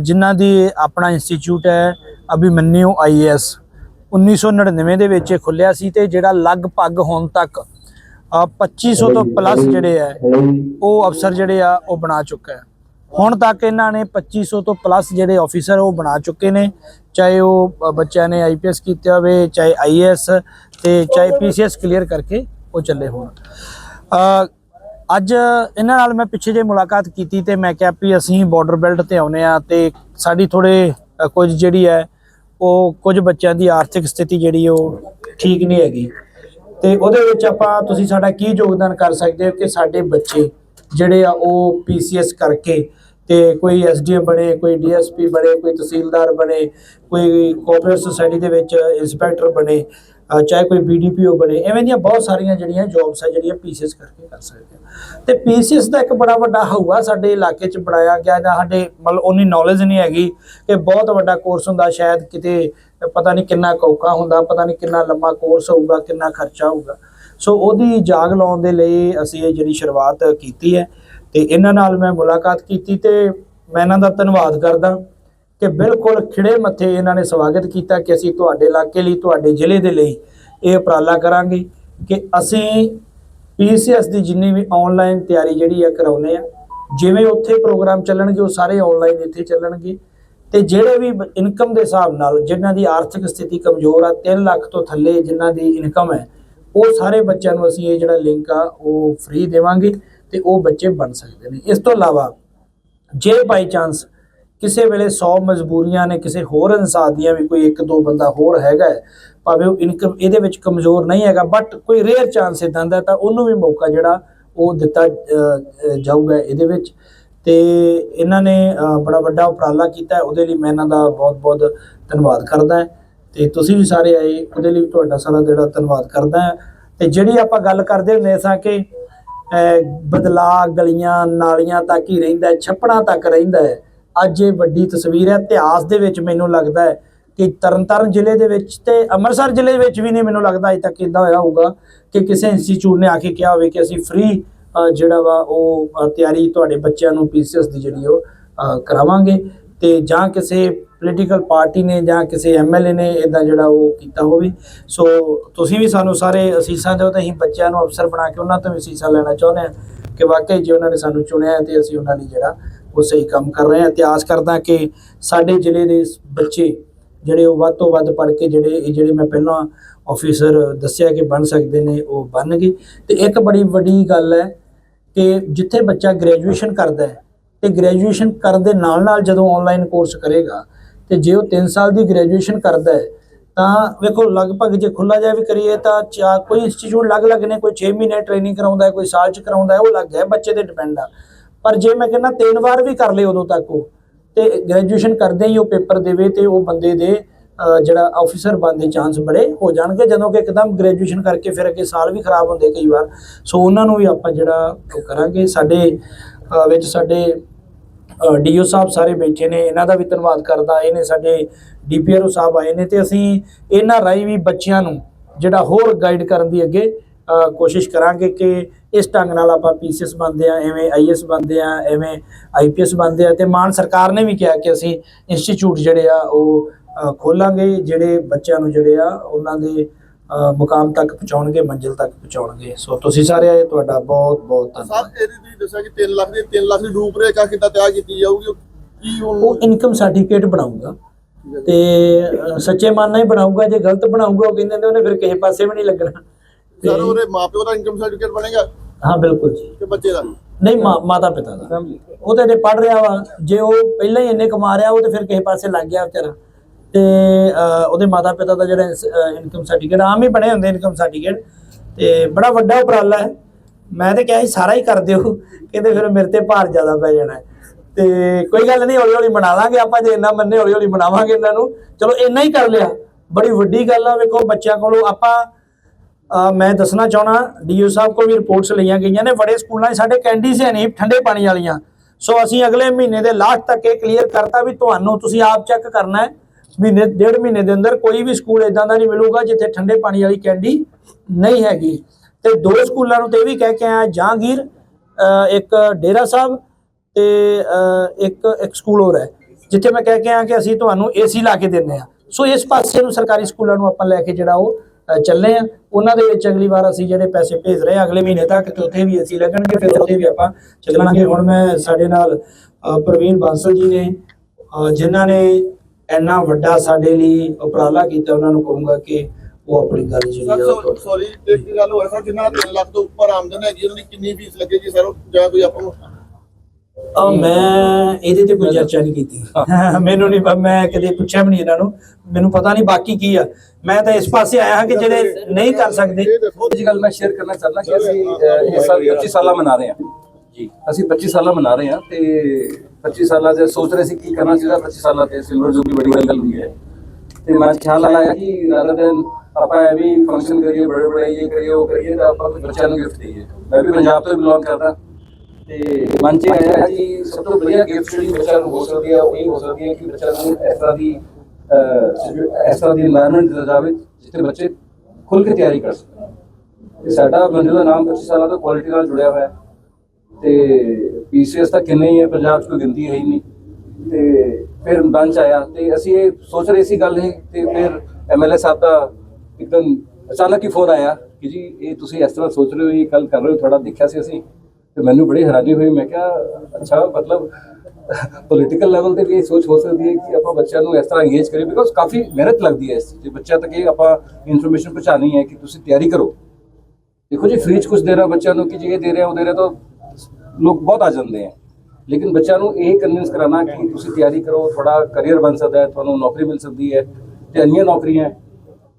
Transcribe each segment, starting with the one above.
ਜਿਨ੍ਹਾਂ ਦੀ ਆਪਣਾ ਇੰਸਟੀਚਿਊਟ ਹੈ ਅਭਿਮਨਿਊ ਆਈਐਸ 1999 ਦੇ ਵਿੱਚ ਇਹ ਖੁੱਲਿਆ ਸੀ ਤੇ ਜਿਹੜਾ ਲਗਭਗ ਹੁਣ ਤੱਕ ਅ, 2500 ਤੋਂ ਪਲੱਸ ਜਿਹੜੇ ਆ ਉਹ ਅਫਸਰ ਜਿਹੜੇ ਆ ਉਹ ਬਣਾ ਚੁੱਕਾ ਹੈ। ਹੁਣ ਤੱਕ ਇਹਨਾਂ ਨੇ 2500 ਤੋਂ ਪਲੱਸ ਜਿਹੜੇ ਆਫੀਸਰ ਉਹ ਬਣਾ ਚੁੱਕੇ ਨੇ। ਚਾਹੇ ਉਹ ਬੱਚਿਆਂ ਨੇ ਆਈਪੀਐਸ ਕੀਤਾ ਹੋਵੇ ਚਾਹੇ ਆਈਏਐਸ ਤੇ ਚਾਹੇ ਪੀਸੀਐਸ ਕਲੀਅਰ ਕਰਕੇ ਉਹ ਚੱਲੇ ਹੋਣ। ਅੱਜ ਇਹਨਾਂ ਨਾਲ ਮੈਂ ਪਿੱਛੇ ਜੇ ਮੁਲਾਕਾਤ ਕੀਤੀ ਤੇ ਮੈਂ ਕਿਹਾ ਵੀ ਅਸੀਂ ਬਾਰਡਰ ਬੈਲਟ ਤੇ ਆਉਨੇ ਆ ਤੇ ਸਾਡੀ ਥੋੜੇ ਕੁਝ ਜਿਹੜੀ ਹੈ, ਉਹ ਕੁਝ ਬੱਚਿਆਂ ਦੀ ਆਰਥਿਕ ਸਥਿਤੀ ਜਿਹੜੀ ਉਹ ਠੀਕ ਨਹੀਂ ਹੈਗੀ। ਤੇ ਉਹਦੇ ਵਿੱਚ ਆਪਾਂ ਤੁਸੀਂ ਸਾਡਾ ਕੀ ਯੋਗਦਾਨ ਕਰ ਸਕਦੇ ਹੋ ਕਿ ਸਾਡੇ ਬੱਚੇ ਜਿਹੜੇ ਆ ਉਹ ਪੀਸੀਐਸ ਕਰਕੇ ਤੇ ਕੋਈ ਐਸਡੀਐਮ ਬਣੇ, ਕੋਈ ਡੀਐਸਪੀ ਬਣੇ, ਕੋਈ ਤਹਿਸੀਲਦਾਰ ਬਣੇ, ਕੋਈ ਕੋਆਪਰੇਟਿਵ ਸੁਸਾਇਟੀ ਦੇ ਵਿੱਚ ਇੰਸਪੈਕਟਰ ਬਣੇ ਚਾਹੇ ਕੋਈ ਬੀਡੀਪੀਓ ਬਣੇ, ਐਵੇਂ ਦੀਆਂ ਬਹੁਤ ਸਾਰੀਆਂ ਜਿਹੜੀਆਂ ਜੌਬਸ ਆ, ਜਿਹੜੀਆਂ ਪੀਸੀਐਸ ਕਰਕੇ ਕਰ ਸਕਦੇ ਆ। ਤੇ ਪੀਸੀਐਸ ਦਾ ਇੱਕ ਬੜਾ ਵੱਡਾ ਹਊਆ ਸਾਡੇ ਇਲਾਕੇ 'ਚ ਬਣਾਇਆ ਗਿਆ, ਜਾਂ ਸਾਡੇ ਮਤਲਬ ਉਨੀ ਨੌਲੇਜ ਨਹੀਂ ਹੈਗੀ ਕਿ ਬਹੁਤ ਵੱਡਾ ਕੋਰਸ ਹੁੰਦਾ, ਸ਼ਾਇਦ ਕਿਤੇ ਪਤਾ ਨਹੀਂ ਕਿੰਨਾ ਕੌਕਾ ਹੁੰਦਾ, ਪਤਾ ਨਹੀਂ ਕਿੰਨਾ ਲੰਮਾ ਕੋਰਸ ਹੋਊਗਾ, ਕਿੰਨਾ ਖਰਚਾ ਹੋਊਗਾ। ਸੋ ਉਹਦੀ ਜਾਗ ਲਾਉਣ ਦੇ ਲਈ ਅਸੀਂ ਇਹ ਜਿਹੜੀ ਸ਼ੁਰੂਆਤ ਕੀਤੀ ਹੈ, ਤੇ ਇਹਨਾਂ ਨਾਲ ਮੈਂ ਮੁਲਾਕਾਤ ਕੀਤੀ ਤੇ ਮੈਂ ਇਹਨਾਂ ਦਾ ਧੰਨਵਾਦ ਕਰਦਾ। ਕਿ ਬਿਲਕੁਲ ਖਿੜੇ ਮੱਥੇ ਇਹਨਾਂ ਨੇ ਸਵਾਗਤ ਕੀਤਾ ਕਿ ਅਸੀਂ ਤੁਹਾਡੇ ਇਲਾਕੇ ਲਈ, ਤੁਹਾਡੇ ਜ਼ਿਲ੍ਹੇ ਦੇ ਲਈ ਇਹ ਉਪਰਾਲਾ ਕਰਾਂਗੇ ਕਿ ਅਸੀਂ ਪੀਸੀਐਸ ਦੀ ਜਿੰਨੀ ਵੀ ਆਨਲਾਈਨ ਤਿਆਰੀ ਜਿਹੜੀ ਆ ਕਰਾਉਨੇ ਆ, ਜਿਵੇਂ ਉੱਥੇ ਪ੍ਰੋਗਰਾਮ ਚੱਲਣਗੇ, ਉਹ ਸਾਰੇ ਆਨਲਾਈਨ ਇੱਥੇ ਚੱਲਣਗੇ ਤੇ ਜਿਹੜੇ ਵੀ ਇਨਕਮ ਦੇ ਹਿਸਾਬ ਨਾਲ ਜਿਨ੍ਹਾਂ ਦੀ ਆਰਥਿਕ ਸਥਿਤੀ ਕਮਜ਼ੋਰ ਆ 3 ਲੱਖ ਤੋਂ ਥੱਲੇ ਜਿਨ੍ਹਾਂ ਦੀ ਇਨਕਮ ਹੈ, ਉਹ ਸਾਰੇ ਬੱਚਿਆਂ ਨੂੰ ਅਸੀਂ ਇਹ ਜਿਹੜਾ ਲਿੰਕ ਆ, ਉਹ ਫ੍ਰੀ ਦੇਵਾਂਗੇ ਤੇ ਉਹ ਬੱਚੇ ਬਣ ਸਕਦੇ ਨੇ। ਇਸ ਤੋਂ ਇਲਾਵਾ ਜੇ ਬਾਈ ਚਾਂਸ ਕਿਸੇ ਵੇਲੇ 100 ਮਜਬੂਰੀਆਂ ਨੇ ਕਿਸੇ ਹੋਰ ਇਨਸਾਨ ਦੀਆਂ ਵੀ ਕੋਈ ਇੱਕ ਦੋ ਬੰਦਾ ਹੋਰ ਹੈਗਾ ਹੈ, ਭਾਵੇਂ ਉਹ ਇਨਕਮ ਇਹਦੇ ਵਿੱਚ ਕਮਜ਼ੋਰ ਨਹੀਂ ਹੈਗਾ ਬਟ ਕੋਈ ਰੇਅਰ ਚਾਂਸ ਇਦਾਂ ਦਾ ਤਾਂ ਉਹਨੂੰ ਵੀ ਮੌਕਾ ਜਿਹੜਾ ਉਹ ਦਿੱਤਾ ਜਾਊਗਾ ਇਹਦੇ ਵਿੱਚ। ਤੇ ਇਹਨਾਂ ਨੇ ਬੜਾ ਵੱਡਾ ਉਪਰਾਲਾ ਕੀਤਾ ਉਹਦੇ ਲਈ ਮੈਂ ਇਹਨਾਂ ਦਾ ਬਹੁਤ-ਬਹੁਤ ਧੰਨਵਾਦ ਕਰਦਾ ਹਾਂ। ਤੇ ਤੁਸੀਂ ਵੀ ਸਾਰੇ ਆਏ ਉਹਦੇ ਲਈ ਵੀ ਤੁਹਾਡਾ ਸਾਰਾ ਜਿਹੜਾ ਧੰਨਵਾਦ ਕਰਦਾ ਹਾਂ। ਤੇ ਜਿਹੜੀ ਆਪਾਂ ਗੱਲ ਕਰਦੇ ਹੁੰਦੇ ਸਾਂ ਕਿ ਅਹ ਬਦਲਾਅ ਗਲੀਆਂ ਨਾਲੀਆਂ ਤੱਕ ਹੀ ਰਹਿੰਦਾ ਛੱਪੜਾਂ ਤੱਕ ਰਹਿੰਦਾ ਹੈ ਅੱਜ ਇਹ ਵੱਡੀ ਤਸਵੀਰ ਹੈ। ਇਤਿਹਾਸ ਦੇ ਵਿੱਚ ਮੈਨੂੰ ਲੱਗਦਾ ਹੈ ਕਿ ਤਰਨਤਾਰਨ ਜ਼ਿਲ੍ਹੇ ਦੇ ਵਿੱਚ ਤੇ ਅੰਮ੍ਰਿਤਸਰ ਜ਼ਿਲ੍ਹੇ ਵਿੱਚ ਵੀ ਨਹੀਂ, ਮੈਨੂੰ ਲੱਗਦਾ ਅਜੇ ਤੱਕ ਇਦਾਂ ਹੋਇਆ ਹੋਊਗਾ ਕਿ ਕਿਸੇ ਇੰਸਟੀਚਿਊਟ ਨੇ ਆ ਕੇ ਕਿਹਾ ਹੋਵੇ ਕਿ ਅਸੀਂ ਫ੍ਰੀ ਜਿਹੜਾ ਵਾ ਉਹ ਤਿਆਰੀ ਤੁਹਾਡੇ ਬੱਚਿਆਂ ਨੂੰ ਪੀਸੀਐਸ ਦੀ ਜਿਹੜੀ ਉਹ ਕਰਾਵਾਂਗੇ ਤੇ ਜਾਂ ਕਿਸੇ ਪੋਲੀਟੀਕਲ ਪਾਰਟੀ ਨੇ ਜਾਂ ਕਿਸੇ ਐਮਐਲਏ ਨੇ ਇਦਾਂ ਜਿਹੜਾ ਉਹ ਕੀਤਾ ਹੋਵੇ। ਸੋ ਤੁਸੀਂ ਵੀ ਸਾਨੂੰ ਸਾਰੇ ਅਸੀਸਾਂ ਦਿਓ ਤੇ ਅਸੀਂ ਬੱਚਿਆਂ ਨੂੰ ਅਫਸਰ ਬਣਾ ਕੇ ਉਹਨਾਂ ਤੋਂ ਵੀ ਅਸੀਸਾਂ ਲੈਣਾ ਚਾਹੁੰਦੇ ਹਾਂ ਕਿ ਵਾਕਈ ਜੇ ਉਹਨਾਂ ਨੇ ਸਾਨੂੰ ਚੁਣਿਆ ਹੈ ਤੇ ਅਸੀਂ ਉਹਨਾਂ ਲਈ ਜਿਹੜਾ ਉਹ ਸਹੀ ਕੰਮ ਕਰ ਰਹੇ ਹਾਂ ਇਤਿਹਾਸ ਕਰਦਾ ਕਿ ਸਾਡੇ ਜ਼ਿਲ੍ਹੇ ਦੇ ਬੱਚੇ ਜਿਹੜੇ ਉਹ ਵੱਧ ਤੋਂ ਵੱਧ ਪੜ੍ਹ ਕੇ ਜਿਹੜੇ, ਇਹ ਜਿਹੜੇ ਮੈਂ ਪਹਿਲਾਂ ਆਫੀਸਰ ਦੱਸਿਆ ਕਿ ਬਣ ਸਕਦੇ ਨੇ, ਉਹ ਬਣਨਗੇ। ਤੇ ਇੱਕ ਬੜੀ ਵੱਡੀ ਗੱਲ ਹੈ ਕਿ ਜਿੱਥੇ ਬੱਚਾ ਗ੍ਰੈਜੂਏਸ਼ਨ ਕਰਦਾ ਹੈ, ਤੇ ਗ੍ਰੈਜੂਏਸ਼ਨ ਕਰਨ ਦੇ ਨਾਲ ਨਾਲ ਜਦੋਂ ਆਨਲਾਈਨ ਕੋਰਸ ਕਰੇਗਾ, ਤੇ ਜੇ ਉਹ 3 ਸਾਲ ਦੀ ਗ੍ਰੈਜੂਏਸ਼ਨ ਕਰਦਾ ਹੈ, ਤਾਂ ਵੇਖੋ ਲਗਭਗ ਜੇ ਖੁੱਲਾ ਜਾ ਵੀ ਕਰੀਏ ਤਾਂ ਚਾ, ਕੋਈ ਇੰਸਟੀਚਿਊਟ ਅਲੱਗ-ਅਲੱਗ ਨੇ, ਕੋਈ 6 ਮਹੀਨੇ ਟ੍ਰੇਨਿੰਗ ਕਰਾਉਂਦਾ ਹੈ, ਕੋਈ ਸਾਲ ਚ ਕਰਾਉਂਦਾ ਹੈ, ਉਹ ਅਲੱਗ ਹੈ ਬੱਚੇ ਤੇ ਡਿਪੈਂਡ ਆ। ਪਰ ਜੇ ਮੈਂ ਕਹਿੰਦਾ ਤਿੰਨ ਵਾਰ ਵੀ ਕਰ ਲਏ ਉਦੋਂ ਤੱਕ ਉਹ, ਤੇ ਗ੍ਰੈਜੂਏਸ਼ਨ ਕਰਦੇ ਹੀ ਉਹ ਪੇਪਰ ਦੇਵੇ ਤੇ ਉਹ ਬੰਦੇ ਦੇ ਜਿਹੜਾ ਆਫੀਸਰ ਬਣਦੇ ਚਾਂਸ ਬੜੇ ਹੋ ਜਾਣਗੇ। ਜਦੋਂ ਕਿ ਇੱਕਦਮ ਗ੍ਰੈਜੂਏਸ਼ਨ ਕਰਕੇ ਫਿਰ ਅੱਗੇ ਸਾਲ ਵੀ ਖਰਾਬ ਹੁੰਦੇ ਕਈ ਵਾਰ। ਸੋ ਉਹਨਾਂ ਨੂੰ ਵੀ ਆਪਾਂ ਜਿਹੜਾ ਉਹ ਕਰਾਂਗੇ। ਸਾਡੇ ਵਿੱਚ ਸਾਡੇ ਡੀਓ ਸਾਹਿਬ ਸਾਰੇ ਬੈਠੇ ਨੇ। ਇਹਨਾਂ ਦਾ ਵੀ ਧੰਨਵਾਦ ਕਰਦਾ। ਇਹਨੇ ਸਾਡੇ ਡੀਪੀਆਰਓ ਸਾਹਿਬ ਆਏ ਨੇ ਤੇ ਅਸੀਂ ਇਹਨਾਂ ਰਾਹੀਂ ਵੀ ਬੱਚਿਆਂ ਨੂੰ ਜਿਹੜਾ ਹੋਰ ਗਾਈਡ ਕਰਨ ਦੀ ਅੱਗੇ ਕੋਸ਼ਿਸ਼ ਕਰਾਂਗੇ ਕਿ ਇਸ ਢੰਗ ਨਾਲ ਆਪਾਂ ਪੀਸੀਐਸ ਬਣਦੇ ਆ ਐਵੇਂ ਆਈਐਸ ਬਣਦੇ ਆ ਐਵੇਂ ਆਈਪੀਐਸ ਬਣਦੇ ਆ ਤੇ ਮਾਨ ਸਰਕਾਰ ਨੇ ਵੀ ਕਿਹਾ ਕਿ ਅਸੀਂ ਇੰਸਟੀਚਿਊਟ ਜਿਹੜੇ ਆ ਉਹ ਖੋਲਾਂਗੇ ਜਿਹੜੇ ਬੱਚਿਆਂ ਨੂੰ ਜਿਹੜੇ ਆ ਉਹਨਾਂ ਦੇ ਮੁਕਾਮ ਤੱਕ ਪਹੁੰਚਾਉਣਗੇ ਮੰਜ਼ਿਲ ਤੱਕ ਪਹੁੰਚਾਉਣਗੇ। ਸੋ ਤੁਸੀਂ ਸਾਰੇ ਆਏ ਤੁਹਾਡਾ ਬਹੁਤ ਬਹੁਤ ਧੰਨਵਾਦ। ਸਰ ਇਹਦੀ ਤੁਸੀਂ ਦੱਸਿਆ ਕਿ 3 ਲੱਖ ਦੀ 3 ਲੱਖ ਦੀ ਰੂਪਰੇਖਾ ਕਿੱਦਾਂ ਤਿਆਰ ਕੀਤੀ ਜਾਊਗੀ ਕੀ ਉਹ ਇਨਕਮ ਸਰਟੀਫਿਕੇਟ ਬਣਾਊਗਾ। ਤੇ ਸੱਚੇ ਮਨ ਨਾਲ ਹੀ ਬਣਾਊਗਾ ਜੇ ਗਲਤ ਬਣਾਊਗਾ ਉਹ ਕਹਿੰਦੇ ਨੇ ਉਹਨੇ ਫਿਰ ਕਿਸੇ ਪਾਸੇ ਵੀ ਨਹੀਂ ਲੱਗਣਾ। ਸਰ ਉਹਦੇ ਮਾਪਿਓ ਦਾ ਇਨਕਮ ਸਰਟੀਫਿਕੇਟ ਬਣੇਗਾ ਹਾਂ ਬਿਲਕੁਲ ਜੀ। ਕਿ ਬੱਚੇ ਦਾ? ਨਹੀਂ ਮਾਂ- ਮਾਤਾ ਪਿਤਾ ਦਾ ਉਹ ਤੇ ਜੇ ਪੜ ਰਿਹਾ ਵਾ। ਜੇ ਉਹ ਪਹਿਲਾਂ ਹੀ ਇੰਨੇ ਕਮਾ ਰਿਹਾ ਉਹ ਤੇ ਫਿਰ ਕਿਸੇ ਪਾਸੇ ਲੱਗ ਗਿਆ ਵਿਚਾਰਾ। ਤੇ ਅ, ਉਹਦੇ ਮਾਤਾ ਪਿਤਾ ਦਾ ਜਿਹੜਾ ਇਨਕਮ ਸਰਟੀਫਿਕੇਟ ਆਮ ਹੀ ਬਣੇ ਹੁੰਦੇ ਇਨਕਮ ਸਰਟੀਫਿਕੇਟ ਤੇ ਬੜਾ ਵੱਡਾ ਉਪਰਾਲਾ ਹੈ। ਮੈਂ ਤੇ ਕਿਹਾ ਸੀ ਸਾਰਾ ਹੀ ਕਰ ਦਿਓ। ਕਹਿੰਦੇ ਫਿਰ ਮੇਰੇ ਤੇ ਭਾਰ ਜ਼ਿਆਦਾ ਪੈ ਜਾਣਾ ਤੇ ਕੋਈ ਗੱਲ ਨਹੀਂ ਹੌਲੀ ਹੌਲੀ ਬਣਾ ਲਾਂਗੇ ਆਪਾਂ ਜੇ ਇੰਨਾ ਮੰਨੇ ਹੌਲੀ ਹੌਲੀ ਬਣਾਵਾਂਗੇ ਇਹਨਾਂ ਨੂੰ। ਚਲੋ ਇੰਨਾ ਹੀ ਕਰ ਲਿਆ। ਬੜੀ ਵੱਡੀ ਗੱਲ ਆ। ਵੇਖੋ ਬੱਚਿਆਂ ਕੋਲੋਂ ਆਪਾਂ ਮੈਂ ਦੱਸਣਾ ਚਾਹਣਾ ਡੀਓ ਸਾਹਿਬ ਕੋਲ ਵੀ ਰਿਪੋਰਟਸ ਲਈਆਂ ਗਈਆਂ ਨੇ, ਬੜੇ ਸਕੂਲਾਂ 'ਚ ਸਾਡੇ ਕੈਂਡੀਜ਼ ਹੈ ਨਹੀਂ ਠੰਡੇ ਪਾਣੀ ਵਾਲੀਆਂ। ਸੋ ਅਸੀਂ ਅਗਲੇ ਮਹੀਨੇ ਦੇ ਲਾਸਟ ਤੱਕ ਇਹ ਕਲੀਅਰ ਕਰਤਾ ਵੀ ਤੁਹਾਨੂੰ ਤੁਸੀਂ ਆਪ ਚੈੱਕ ਕਰਨਾ ਹੈ। ਮਹੀਨੇ, ਡੇਢ ਮਹੀਨੇ ਦੇ ਅੰਦਰ ਕੋਈ ਵੀ ਸਕੂਲ ਇਦਾਂ ਦਾ ਨਹੀਂ ਮਿਲੂਗਾ ਜਿੱਥੇ ਠੰਡੇ ਪਾਣੀ ਵਾਲੀ ਕੈਂਡੀ ਨਹੀਂ ਹੈਗੀ। ਤੇ ਦੋ ਸਕੂਲਾਂ ਨੂੰ ਤੇ ਇਹ ਵੀ ਕਹਿ ਕੇ ਆਇਆ, ਜਹਾਂਗੀਰ ਇੱਕ ਡੇਰਾ ਸਾਹਿਬ ਤੇ ਇੱਕ ਇੱਕ ਸਕੂਲ ਹੋਰ ਹੈ, ਜਿੱਥੇ ਮੈਂ ਕਹਿ ਕੇ ਆਇਆ ਕਿ ਅਸੀਂ ਤੁਹਾਨੂੰ ਏਸੀ ਲਾ ਕੇ ਦਿੰਨੇ ਆ ਸੋ ਇਸ ਪਾਸੇ ਨੂੰ ਸਰਕਾਰੀ ਸਕੂਲਾਂ ਨੂੰ ਆਪਾਂ ਲੈ ਕੇ ਜਿਹੜਾ ਉਹ ਚੱਲੇ ਆ। ਉਹਨਾਂ ਦੇ ਵਿੱਚ ਅਗਲੀ ਵਾਰ ਅਸੀਂ ਜਿਹੜੇ ਪੈਸੇ ਭੇਜ ਰਹੇ ਆ ਅਗਲੇ ਮਹੀਨੇ ਤੱਕ ਤੇ ਉੱਥੇ ਵੀ ਏਸੀ ਲੱਗਣਗੇ ਫਿਰ ਉੱਥੇ ਵੀ ਆਪਾਂ ਚੱਲਾਂਗੇ ਹੁਣ ਮੈਂ ਸਾਡੇ ਨਾਲ ਪ੍ਰਵੀਨ ਬਾਂਸਲ ਜੀ ਨੇ ਜਿਨ੍ਹਾਂ ਨੇ ਇੰਨਾ ਵੱਡਾ ਸਾਡੇ ਲਈ ਉਪਰਾਲਾ ਕੀਤਾ ਉਹਨਾਂ ਨੂੰ ਕਹੂੰਗਾ ਕਿ ਉਹ ਆਪਣੀ ਗੱਲ ਜਿਹੜੀ ਆ ਸੌਰੀ ਇੱਕ ਗੱਲ ਹੋਇਆ ਸਰ ਜਿਨ੍ਹਾਂ 3 ਲੱਖ ਤੋਂ ਉੱਪਰ ਆਮਦਨ ਹੈਗੀ ਉਹਨਾਂ ਦੀ ਕਿੰਨੀ ਫੀਸ ਲੱਗੇਗੀ ਸਰ ਜਾਂ ਕੋਈ ਆਪਾਂ ਨੂੰ ਆ ਮੈਂ ਇਹਦੇ ਤੇ ਕੋਈ ਚਰਚਾ ਨਹੀਂ ਕੀਤੀ। ਮੈਨੂੰ ਨਹੀਂ ਮੈਂ ਕਦੇ ਪੁੱਛਿਆ ਵੀ ਨਹੀਂ ਇਹਨਾਂ ਨੂੰ। ਮੈਨੂੰ ਪਤਾ ਨਹੀਂ ਬਾਕੀ ਕੀ ਆ। ਮੈਂ ਤਾਂ ਇਸ ਪਾਸੇ ਆਇਆ ਹਾਂ ਕਿ ਜਿਹੜੇ ਨਹੀਂ ਕਰ ਸਕਦੇ। ਇਹ ਗੱਲ ਮੈਂ ਸ਼ੇਅਰ ਕਰਨਾ ਚਾਹੁੰਦਾ ਕਿ ਅਸੀਂ ਇਸ ਸਾਲ 25 ਸਾਲਾ ਮਨਾ ਰਹੇ ਹਾਂ। ਜੀ। ਅਸੀਂ 25 ਸਾਲਾ ਮਨਾ ਰਹੇ ਹਾਂ ਤੇ 25 ਸਾਲਾਂ ਦੇ ਸੋਚ ਰਹੇ ਸੀ ਕੀ ਕਰਨਾ ਚਾਹੀਦਾ 25 ਸਾਲਾਂ ਤੇ ਸਿਲਵਰ ਜੁਬਲੀ ਬੜੀ ਗੱਲ ਹੋਈ ਹੈ। ਤੇ ਮੈਂ ਖਿਆਲ ਆਇਆ ਕਿ ਰਾਦਰ ਦਿਨ ਆਪਾਂ ਐਵੇਂ ਫੰਕਸ਼ਨ ਕਰੀਏ ਬੜੇ ਬੜੇ ਇਹ ਕਰੀਏ ਉਹ ਕਰੀਏ ਤਾਂ ਆਪਾਂ ਬੱਚਿਆਂ ਨੂੰ ਗਿਫਟ ਦਈਏ। ਮੈਂ ਵੀ ਪੰਜਾਬ ਤੋਂ ਬਿਲੋਂਗ ਕਰਦਾ। ਤੇ ਮਨ ਚ ਆਇਆ ਜੀ ਸਭ ਤੋਂ ਵਧੀਆ ਗਿਫਟ ਜਿਹੜੀ ਬੱਚਾ ਨੂੰ ਹੋ ਸਕਦੀ ਹੈ ਉਹ ਇਹ ਹੋ ਸਕਦੀ ਹੈ ਕਿ ਬੱਚਾ ਨੂੰ ਇਸ ਤਰ੍ਹਾਂ ਦੀ ਇਸ ਤਰ੍ਹਾਂ ਦੀ এনवायरमेंट ਦਿੱਤਾ ਜਾਵੇ ਜਿੱਥੇ ਬੱਚੇ ਖੁੱਲ ਕੇ ਤਿਆਰੀ ਕਰ ਸਕਣ। ਇਹ ਸਾਡਾ ਬੰਦੇ ਦਾ ਨਾਮ ਸਾਲਾਂ ਤੋਂ ਕੁਆਲਿਟੀ ਨਾਲ ਜੁੜਿਆ ਹੋਇਆ ਤੇ ਪੀਸੀਐਸ ਤਾਂ ਕਿੰਨੇ ਹੀ ਹੈ ਪੰਜਾਬ 'ਚ ਕੋਈ ਗਿਣਤੀ ਹੈ ਹੀ ਨਹੀਂ। ਤੇ ਫਿਰ ਬੰਚ ਆਇਆ ਤੇ ਅਸੀਂ ਇਹ ਸੋਚ ਰਹੇ ਸੀ ਗੱਲ ਇਹ, ਤੇ ਫਿਰ ਐਮਐਲਏ ਸਾਹਿਬ ਦਾ ਇੱਕਦਮ ਅਚਾਨਕ ਹੀ ਫੋਨ ਆਇਆ ਕਿ ਜੀ, ਇਹ ਤੁਸੀਂ ਇਸ ਤਰ੍ਹਾਂ ਸੋਚ ਰਹੇ ਹੋ, ਇਹ ਕੱਲ ਕਰ ਰਹੇ ਹੋ ਥੋੜਾ ਦੇਖਿਆ ਸੀ ਅਸੀਂ। ਤੇ ਮੈਨੂੰ ਬੜੀ ਹੈਰਾਨੀ ਹੋਈ, ਮੈਂ ਕਿਹਾ, ਅੱਛਾ, ਮਤਲਬ ਪੋਲੀਟੀਕਲ ਲੈਵਲ ਤੇ ਵੀ ਇਹ ਸੋਚ ਹੋ ਸਕਦੀ ਹੈ ਕਿ ਆਪਾਂ ਬੱਚਿਆਂ ਨੂੰ ਇਸ ਤਰ੍ਹਾਂ ਇੰਗੇਜ ਕਰੀਏ ਬਿਕੋਜ਼ ਕਾਫੀ ਮਿਹਨਤ ਲੱਗਦੀ ਹੈ ਇਸ ਜੇ ਬੱਚਿਆਂ ਤੱਕ ਇਹ ਆਪਾਂ ਇਨਫੋਰਮੇਸ਼ਨ ਪਹੁੰਚਾਣੀ ਹੈ ਕਿ ਤੁਸੀਂ ਤਿਆਰੀ ਕਰੋ। ਦੇਖੋ ਜੀ ਫ੍ਰੀ ਚ ਕੁਝ ਦੇ ਰਹਾ ਬੱਚਿਆਂ ਨੂੰ ਕਿ ਜੇ ਇਹ ਦੇ ਰਿਹਾ, ਉਹ ਦੇ ਰਿਹਾ, ਤਾਂ ਲੋਕ ਬਹੁਤ ਆ ਜਾਂਦੇ ਆ ਲੇਕਿਨ ਬੱਚਿਆਂ ਨੂੰ ਇਹ ਕਨਵਿੰਸ ਕਰਾਉਣਾ ਕਿ ਤੁਸੀਂ ਤਿਆਰੀ ਕਰੋ, ਤੁਹਾਡਾ ਕਰੀਅਰ ਬਣ ਸਕਦਾ ਹੈ, ਤੁਹਾਨੂੰ ਨੌਕਰੀ ਮਿਲ ਸਕਦੀ ਹੈ, ਤੇ ਅੰਨੀਆਂ ਨੌਕਰੀਆਂ ਹੈ।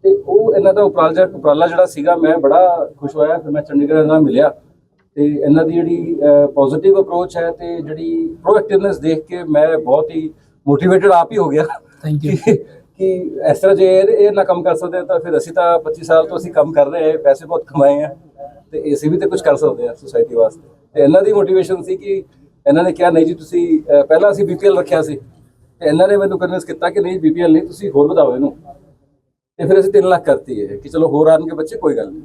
ਤੇ ਉਹ ਇਹਨਾਂ ਦਾ ਉਪਰਾਲਾ ਉਪਰਾਲਾ ਜਿਹੜਾ ਸੀਗਾ, ਮੈਂ ਬੜਾ ਖੁਸ਼ ਹੋਇਆ, ਫਿਰ ਮੈਂ ਚੰਡੀਗੜ੍ਹ ਨਾਲ ਮਿਲਿਆ। ਤੇ ਇਹਨਾਂ ਦੀ ਜਿਹੜੀ ਪੋਜ਼ਿਟਿਵ ਅਪਰੋਚ ਹੈ ਤੇ ਜਿਹੜੀ ਪ੍ਰੋਐਕਟਿਵਨੈਸ ਦੇਖ ਕੇ ਮੈਂ ਬਹੁਤ ਹੀ ਮੋਟੀਵੇਟਡ ਆਪ ਹੀ ਹੋ ਗਿਆ। Thank you. ਕਿ ਇਸ ਤਰ੍ਹਾਂ ਜੇ ਇਹ ਨਾ ਕੰਮ ਕਰ ਸਕਦੇ ਤਾਂ ਫਿਰ ਅਸੀਂ ਤਾਂ 25 ਸਾਲ ਤੋਂ ਅਸੀਂ ਕੰਮ ਕਰ ਰਹੇ ਹਾਂ ਪੈਸੇ ਬਹੁਤ ਕਮਾਏ ਆ ਤੇ ਅਸੀਂ ਵੀ ਤਾਂ ਕੁਝ ਕਰ ਸਕਦੇ ਹਾਂ ਸੋਸਾਇਟੀ ਵਾਸਤੇ। ਤੇ ਇਹਨਾਂ ਦੀ ਮੋਟੀਵੇਸ਼ਨ ਸੀ ਕਿ ਇਹਨਾਂ ਨੇ ਕਿਹਾ ਨਹੀਂ ਜੀ ਤੁਸੀਂ ਪਹਿਲਾਂ ਅਸੀਂ ਬੀਪੀਐਲ ਰੱਖਿਆ ਸੀ ਤੇ ਇਹਨਾਂ ਨੇ ਮੈਨੂੰ ਕਨਵਿੰਸ ਕੀਤਾ ਕਿ ਨਹੀਂ ਬੀਪੀਐਲ ਨਹੀਂ ਤੁਸੀਂ ਹੋਰ ਵਧਾਓ ਇਹਨੂੰ। ਤੇ ਫਿਰ ਅਸੀਂ 3 ਲੱਖ ਕਰਤੀ ਹੈ ਕਿ ਚਲੋ ਹੋਰ ਆਣਗੇ ਬੱਚੇ ਕੋਈ ਗੱਲ ਨਹੀਂ।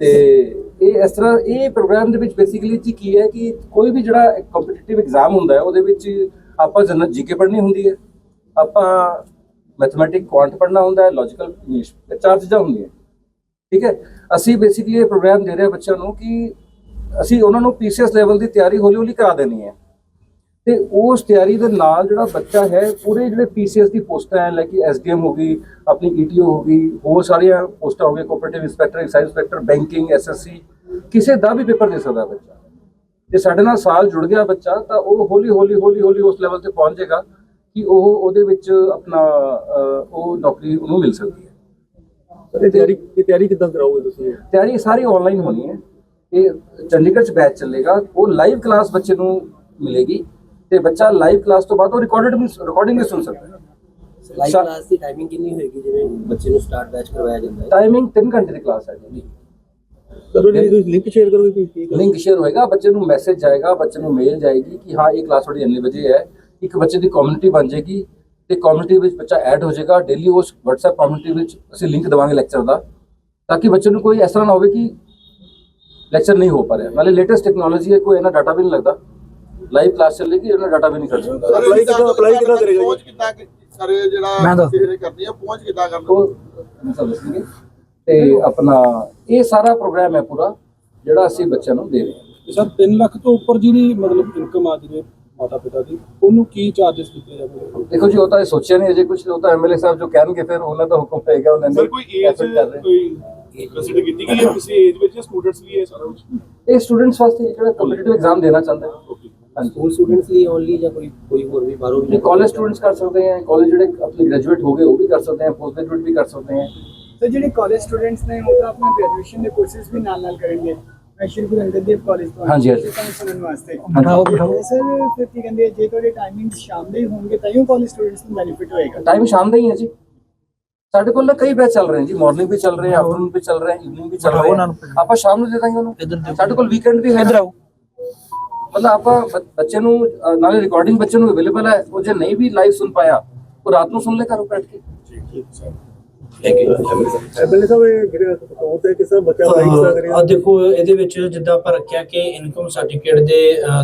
ਤੇ ਇਹ ਇਸ ਤਰ੍ਹਾਂ ਇਹ ਪ੍ਰੋਗਰਾਮ ਦੇ ਵਿੱਚ ਬੇਸਿਕਲੀ ਜੀ ਕੀ ਹੈ ਕਿ ਕੋਈ ਵੀ ਜਿਹੜਾ ਕੰਪੀਟੀਟਿਵ ਐਗਜ਼ਾਮ ਹੁੰਦਾ ਹੈ, ਉਹਦੇ ਵਿੱਚ ਆਪਾਂ ਜਨਰਲ ਜੀਕੇ ਪੜ੍ਹਨੀ ਹੁੰਦੀ ਹੈ, ਆਪਾਂ ਮੈਥਮੈਟਿਕ ਕੁਆਂਟ ਪੜ੍ਹਨਾ ਹੁੰਦਾ ਹੈ ਲੌਜੀਕਲ ਇੰਗਲਿਸ਼ ਇਹ ਚਾਰ ਚੀਜ਼ਾਂ ਹੁੰਦੀਆਂ ਠੀਕ ਹੈ? ਅਸੀਂ ਬੇਸਿਕਲੀ ਇਹ ਪ੍ਰੋਗਰਾਮ ਦੇ ਰਹੇ ਹਾਂ ਬੱਚਿਆਂ ਨੂੰ ਕਿ ਅਸੀਂ ਉਹਨਾਂ ਨੂੰ ਪੀਸੀਐਸ ਲੈਵਲ ਦੀ ਤਿਆਰੀ ਹੌਲੀ ਹੌਲੀ ਕਰਾ ਦੇਣੀ ਹੈ। ਤੇ ਉਸ ਤਿਆਰੀ ਦੇ ਨਾਲ ਜਿਹੜਾ ਬੱਚਾ ਹੈ ਪੂਰੇ ਜਿਹੜੇ ਪੀਸੀਐਸ ਦੀ ਪੋਸਟਾਂ ਹੈ ਲਾਈਕ ਐਸਡੀਐਮ ਹੋ ਗਈ ਆਪਣੀ ਈਟੀਓ ਹੋ ਗਈ ਹੋਰ ਸਾਰੀਆਂ ਪੋਸਟਾਂ ਹੋ ਗਈਆਂ cooperative inspector excise inspector banking SSC ਕਿਸੇ ਦਾ ਵੀ ਪੇਪਰ ਦੇ ਸਕਦਾ ਬੱਚਾ। ਜੇ ਸਾਡੇ ਨਾਲ ਸਾਲ ਜੁੜ ਗਿਆ ਬੱਚਾ ਤਾਂ ਉਹ ਹੌਲੀ ਹੌਲੀ ਹੌਲੀ ਹੌਲੀ ਉਸ ਲੈਵਲ ਤੇ ਪਹੁੰਚ ਜਾਏਗਾ ਕਿ ਉਹ ਉਹਦੇ ਵਿੱਚ ਆਪਣਾ ਉਹ ਨੌਕਰੀ ਉਹਨੂੰ ਮਿਲ ਸਕਦੀ ਹੈ। ਇਹ ਤਿਆਰੀ ਇਹ ਤਿਆਰੀ ਕਿੱਦਾਂ ਕਰਾਓਗੇ ਤੁਸੀਂ? ਤਿਆਰੀ ਸਾਰੀ ਆਨਲਾਈਨ ਹੋਣੀ ਹੈ। ਇਹ ਚੰਡੀਗੜ੍ਹ ਚ ਬੈਚ ਚੱਲੇਗਾ ਉਹ ਲਾਈਵ ਕਲਾਸ ਬੱਚੇ ਨੂੰ ਮਿਲੇਗੀ। ਤੇ ਬੱਚਾ ਲਾਈਵ ਕਲਾਸ ਤੋਂ ਬਾਅਦ ਉਹ ਰਿਕਾਰਡਡ ਵੀ ਰਿਕਾਰਡਿੰਗ ਵੀ ਸੁਣ ਸਕਦਾ। ਹੈ ਲਾਈਵ ਕਲਾਸ ਦੀ ਟਾਈਮਿੰਗ ਕਿੰਨੀ ਹੋਏਗੀ ਜਿਵੇਂ ਬੱਚੇ ਨੂੰ ਸਟਾਰਟ ਬੈਚ ਕਰਵਾਇਆ ਜਾਂਦਾ ਹੈ? ਟਾਈਮਿੰਗ 3 ਘੰਟੇ ਦੀ ਕਲਾਸ ਹੈ ਜੀ। ਲਿੰਕ ਸ਼ੇਅਰ ਕਰੋਗੇ ਕੀ ਕੀ ਲਿੰਕ ਸ਼ੇਅਰ ਹੋਏਗਾ ਬੱਚੇ ਨੂੰ ਮੈਸੇਜ ਜਾਏਗਾ ਬੱਚੇ ਨੂੰ ਮੇਲ ਜਾਏਗੀ ਕਿ ਹਾਂ ਇਹ ਕਲਾਸ ਤੁਹਾਡੀ ਇੰਨੇ ਵਜੇ ਹੈ। ਇੱਕ ਬੱਚੇ ਦੀ ਕਮਿਊਨਿਟੀ ਬਣ ਜਾਏਗੀ ਤੇ ਕਮਿਊਨਿਟੀ ਵਿੱਚ ਬੱਚਾ ਐਡ ਹੋ ਜਾਏਗਾ। ਡੇਲੀ ਉਸ WhatsApp ਕਮਿਊਨਿਟੀ ਵਿੱਚ ਅਸੀਂ ਲਿੰਕ ਦਵਾਂਗੇ ਲੈਕਚਰ ਦਾ ਤਾਂ ਕਿ ਬੱਚੇ ਨੂੰ ਕੋਈ ਇਸ ਤਰ੍ਹਾਂ ਨਾ ਹੋਵੇ ਕਿ ਲੈਕਚਰ ਨਹੀਂ ਹੋ ਪਾ ਰਿਹਾ। ਨਾਲੇ ਲੇਟੈਸਟ ਟੈਕਨੋਲੋਜੀ ਹੈ ਕੋਈ ਇਹਨਾਂ ਡਾਟਾ ਵੀ ਨਹੀਂ ਲੱਗਦਾ। ਲਾਈਵ ਕਲਾਸ ਚੱਲੇਗੀ ਇਹਨਾਂ ਡਾਟਾ ਵੀ ਨਹੀਂ ਹੁੰਦਾ ਸਰ Apply ਕਿੱਦਾਂ- apply ਕਿੱਦਾਂ ਕਰੇਗਾ ਜੀ? ਪਹੁੰਚ ਕਿੱਦਾਂ ਕਿ- ਸਰ ਇਹ ਮੈਂ ਜਿਹੜਾ ਦੱਸ- ਕਿਸੇ ਨੇ ਕਰਨੀ ਹੈ ਪਹੁੰਚ ਕਿੱਦਾਂ ਕਰਨਾ? ਉਹ ਮੈਂ ਤੁਹਾਨੂੰ ਦੱਸਣਗੇ ਤੇ ਆਪਣਾ ਇਹ ਸਾਰਾ ਪ੍ਰੋਗਰਾਮ ਹੈ ਪੂਰਾ ਜਿਹੜਾ ਅਸੀਂ ਬੱਚਿਆਂ ਨੂੰ ਦੇ ਰਹੇ ਹਾਂ। ਸਰ 3 ਲੱਖ ਤੋਂ ਉੱਪਰ ਜਿਹੜੀ ਮਤਲਬ ਇਨਕਮ ਆ ਜਿਹਦੇ ਮਾਤਾ ਪਿਤਾ ਦੀ ਉਹਨੂੰ ਕੀ ਚਾਰजेस ਕੀਤੇ ਜਾਣਗੇ? ਦੇਖੋ ਜੀ ਉਹ ਤਾਂ ਇਹ ਸੋਚਿਆ ਨਹੀਂ ਅਜੇ ਕੁਝ ਉਹ ਤਾਂ ਐਮਐਲਏ ਸਾਹਿਬ ਜੋ ਕਹਿਣਗੇ ਫਿਰ ਉਹਨਾਂ ਦਾ ਹੁਕਮ ਪਏਗਾ ਉਹਨਾਂ ਨੇ ਸਰ ਕੋਈ ਏਜ effort ਕਰ ਰਹੇ। ਕੋਈ ਕੰਸੀਡਰ ਕੀਤੀ ਗਈ ਹੈ ਕਿਸੇ ਏਜ ਵਿੱਚ ਸਟੂਡੈਂਟਸ ਲਈ ਹੈ ਸਾਰਾ ਕੁਝ ਇਹ ਸਟੂਡੈਂਟਸ ਵਾਸਤੇ ਜਿਹੜਾ ਕੰਪੀਟੀਟਿਵ ਐਗਜ਼ਾਮ ਦੇਣਾ ਚਾਹੁੰਦਾ ਹੈ ਹਾਂਜੀ ਸਕੂਲ ਸਟੂਡੈਂਟਸ ਲਈ ਓਨਲੀ ਜਾਂ ਕੋਈ ਕੋਈ ਹੋਰ ਵੀ ਬਾਹਰੋਂ ਵੀ ਇਹ ਕਾਲਜ ਸਟੂਡੈਂਟਸ ਕਰ ਸਕਦੇ हैं ਕਾਲਜ ਜਿਹੜੇ ਆਪਣੇ ਗ੍ਰੈਜੂਏਟ ਹੋ ਗਏ ਉਹ ਵੀ ਕਰ ਸਕਦੇ हैं ਪੋਸਟ ਗ੍ਰੈਜੂਏਟ ਵੀ ਕਰ ਸਕਦੇ हैं ਤੇ ਜਿਹੜੇ ਕਾਲਜ ਸਟੂਡੈਂਟਸ ਨੇ ਉਹ ਤਾਂ ਆਪਣਾ ਗ੍ਰੈਜੂਏਸ਼ਨ ਦੇ ਕੋਰਸਿਸ ਵੀ ਨਾਲ ਨਾਲ ਕਰਨਗੇ ਮੈਂ ਸ਼੍ਰੀ ਗੁਰੂ ਅੰਗਦ ਦੇਵ ਕਾਲਜ ਤੋਂ ਆਇਆ ਹਾਂਜੀ, ਹਾਂਜੀ। ਸੀ ਤੁਹਾਨੂੰ ਸੁਣਨ ਵਾਸਤੇ ਬਿਠਾਓ, ਬਿਠਾਓ। ਤੇ ਸਰ ਫਿਰ ਕੀ ਕਹਿੰਦੇ ਆ, ਜੇ ਤੁਹਾਡੇ ਟਾਈਮਿੰਗ ਸ਼ਾਮ ਦੇ ਹੀ ਹੋਣਗੇ ਤਾਂ ਹੀ ਕਾਲਜ ਸਟੂਡੈਂਟਸ ਨੂੰ ਬੈਨੀਫਿਟ ਹੋਏਗਾ ਟਾਈਮ ਸ਼ਾਮ ਦਾ ਹੀ ਹੈ ਜੀ ਸਾਡੇ ਕੋਲ ਨਾ ਕਈ ਬੈਚ ਚੱਲ ਰਹੇ हैं ਜੀ ਮਾਰਨਿੰਗ ਵੀ ਚੱਲ ਰਹੇ हैं ਆਫਟਰਨੂਨ ਵੀ ਚੱਲ ਰਹੇ हैं ਇਵਨਿੰਗ ਵੀ ਚੱਲ ਬਿਠਾਓ ਰਹੇ ਉਹਨਾਂ ਨੂੰ। हैं ਆਪਾਂ ਸ਼ਾਮ ਨੂੰ ਦੇ ਦਾਂਗੇ ਉਹਨੂੰ ਇੱਧਰ ਦੇਖੋ। ਸਾਡੇ ਕੋਲ ਵੀਕਐਂਡ ਵੀ ਹੈ ਇੱਧਰ ਆਓ ਮਤਲਬ ਆਪਾਂ ਬੱਚੇ ਨੂੰ ਨਾਲੇ ਰਿਕਾਰਡਿੰਗ ਬੱਚੇ ਨੂੰ ਅਵੇਲੇਬਲ ਹੈ ਉਹ ਜੇ ਨਹੀਂ ਵੀ ਲਾਈਵ ਸੁਣ ਪਾਇਆ ਉਹ ਰਾਤ ਨੂੰ ਸੁਣ ਲੈ ਘਰੋਂ ਬੈਠ ਕੇ। ਤਰ੍ਹਾਂ ਆ ਕਰੇਗਾ ਦੇਖੋ ਇਹਦੇ ਵਿੱਚ ਜਿੱਦਾਂ ਆਪਾਂ ਰੱਖਿਆ ਕਿ ਇਨਕਮ ਸਰਟੀਫਿਕੇਟ ਦੇ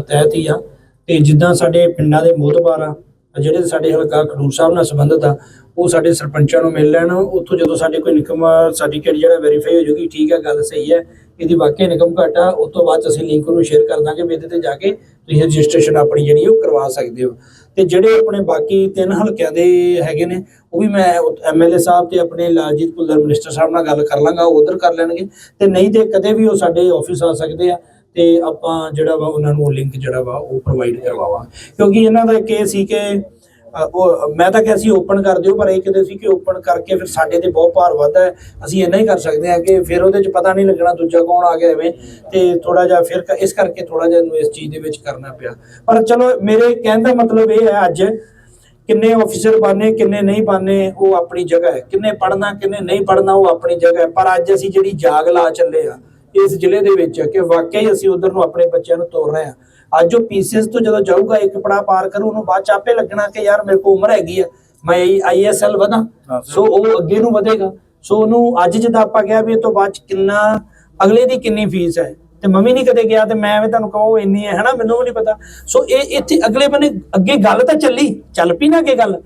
ਤਹਿਤ ਹੀ ਆ ਤੇ ਜਿੱਦਾਂ ਸਾਡੇ ਪਿੰਡਾਂ ਦੇ ਮੋਤਬਾਰ ਆ ਜਿਹੜੇ ਸਾਡੇ ਹਲਕਾ ਖਡੂਰ ਸਾਹਿਬ ਨਾਲ ਸੰਬੰਧਿਤ ਆ ਉਹ ਸਾਡੇ ਸਰਪੰਚਾਂ ਨੂੰ ਮਿਲ ਲੈਣ ਉੱਥੋਂ ਜਦੋਂ ਸਾਡੇ ਕੋਈ ਇਨਕਮ ਸਰਟੀਫਿਕੇਟ ਜਿਹੜਾ ਵੈਰੀਫਾਈ ਹੋ ਜਾਊਗੀ ਠੀਕ ਹੈ ਗੱਲ ਸਹੀ ਹੈ ਇਹਦੀ ਵਾਕਿਆ ਇਨਕਮ ਘੱਟ ਆ ਉਸ ਤੋਂ ਬਾਅਦ ਅਸੀਂ ਲਿੰਕ ਨੂੰ ਸ਼ੇਅਰ ਕਰ ਦਾਂਗੇ ਵੀ ਇਹਦੇ ਤੇ ਜਾ ਕੇ ਤੁਸੀਂ ਰਜਿਸਟ੍ਰੇਸ਼ਨ ਆਪਣੀ ਜਿਹੜੀ ਉਹ ਕਰਵਾ ਸਕਦੇ ਹੋ। ਤੇ ਜਿਹੜੇ ਆਪਣੇ ਬਾਕੀ ਤਿੰਨ ਹਲਕਿਆਂ ਦੇ ਹੈਗੇ ਨੇ, ਉਹ ਵੀ ਮੈਂ ਐਮਐਲਏ ਸਾਹਿਬ ਤੇ ਆਪਣੇ ਲਾਲਜੀਤ ਭੁੱਲਰ ਮਿਨਿਸਟਰ ਸਾਹਿਬ ਨਾਲ ਗੱਲ ਕਰ ਲਾਂਗਾ, ਉਹ ਉਧਰ ਕਰ ਲੈਣਗੇ। ਤੇ ਨਹੀਂ ਤੇ ਕਦੇ ਵੀ ਉਹ ਸਾਡੇ ਆਫਿਸ ਆ ਸਕਦੇ ਆ, ਤੇ ਆਪਾਂ ਜਿਹੜਾ ਵਾ ਉਹਨਾਂ ਨੂੰ ਲਿੰਕ ਜਿਹੜਾ ਵਾ, ਉਹ ਪ੍ਰੋਵਾਈਡ ਕਰਵਾਵਾਂ ਕਿਉਂਕਿ ਇਹਨਾਂ ਦਾ ਇੱਕ ਇਹ ਸੀ ਕਿ ਉਹ, ਮੈਂ ਤਾਂ ਕਿਹਾ ਸੀ ਓਪਨ ਕਰ ਦਿਓ, ਪਰ ਇਹ ਕਹਿੰਦੇ ਸੀ ਕਿ ਓਪਨ ਕਰਕੇ ਫਿਰ ਸਾਡੇ ਤੇ ਬਹੁਤ ਭਾਰ ਵੱਧਦਾ ਹੈ। ਅਸੀਂ ਇੰਨਾ ਹੀ ਕਰ ਸਕਦੇ ਹਾਂ ਕਿ ਫਿਰ ਉਹਦੇ ਚ ਪਤਾ ਨਹੀਂ ਲੱਗਣਾ ਦੂਜਾ ਕੌਣ ਆ ਗਿਆ ਐਵੇਂ ਤੇ ਥੋੜਾ ਜਿਹਾ ਫਿਰ ਇਸ ਕਰਕੇ ਥੋੜਾ ਜਿਹਾ ਨੂੰ ਇਸ ਚੀਜ਼ ਦੇ ਵਿੱਚ ਕਰਨਾ ਪਿਆ। ਪਰ ਚਲੋ, ਮੇਰੇ ਕਹਿਣ ਦਾ ਮਤਲਬ ਇਹ ਹੈ ਅੱਜ ਕਿੰਨੇ ਆਫੀਸਰ ਬਾਨੇ ਕਿੰਨੇ ਨਹੀਂ ਬਾਨੇ ਉਹ ਆਪਣੀ ਜਗ੍ਹਾ ਹੈ। ਕਿੰਨੇ ਪੜਨਾ ਕਿੰਨੇ ਨਹੀਂ ਪੜਨਾ ਉਹ ਆਪਣੀ ਜਗ੍ਹਾ ਹੈ। ਪਰ ਅੱਜ ਅਸੀਂ ਜਿਹੜੀ ਜਾਗ ਲਾ ਚੱਲੇ ਆ, ਇਸ ਜ਼ਿਲ੍ਹੇ ਦੇ ਵਿੱਚ ਕਿ ਵਾਕਈ ਅਸੀਂ ਉਧਰ ਨੂੰ ਆਪਣੇ ਬੱਚਿਆਂ ਨੂੰ ਤੋਰ ਰਹੇ ਆ ਅੱਜ ਉਹ ਪੀਸੀਐਸ ਤੋਂ ਜਦੋਂ ਜਾਊਗਾ ਇੱਕ ਪੜਾ ਪਾਰ ਕਰੂ ਉਹਨੂੰ ਬਾਅਦ ਚ ਆਪੇ ਲੱਗਣਾ ਕਿ ਯਾਰ ਮੇਰੇ ਕੋਲ ਉਮਰ ਹੈਗੀ ਆ ਮੈਂ ਆਈਐਸਐਲ ਵਧਾਂ। ਸੋ ਉਹ ਅੱਗੇ ਨੂੰ ਵਧੇਗਾ। ਸੋ ਉਹਨੂੰ ਅੱਜ ਜਿੱਦਾਂ ਆਪਾਂ ਕਿਹਾ ਵੀ ਇਹ ਤੋਂ ਬਾਅਦ ਕਿੰਨਾ ਅਗਲੇ ਦੀ ਕਿੰਨੀ ਫੀਸ ਹੈ ਤੇ ਮੰਮੀ ਨਹੀਂ ਕਦੇ ਗਿਆ ਤੇ ਮੈਂ ਐਵੇਂ ਤੁਹਾਨੂੰ ਕਹਾਂ ਉਹ ਇੰਨੀ ਹੈ ਹਨਾ ਮੈਨੂੰ ਵੀ ਨਹੀਂ ਪਤਾ। ਸੋ ਇਹ ਇੱਥੇ ਅਗਲੇ ਬੰਨੇ ਅੱਗੇ ਗੱਲ ਤਾਂ ਚੱਲੀ ਚੱਲ ਪਈ ਨਾ ਅੱਗੇ ਗੱਲ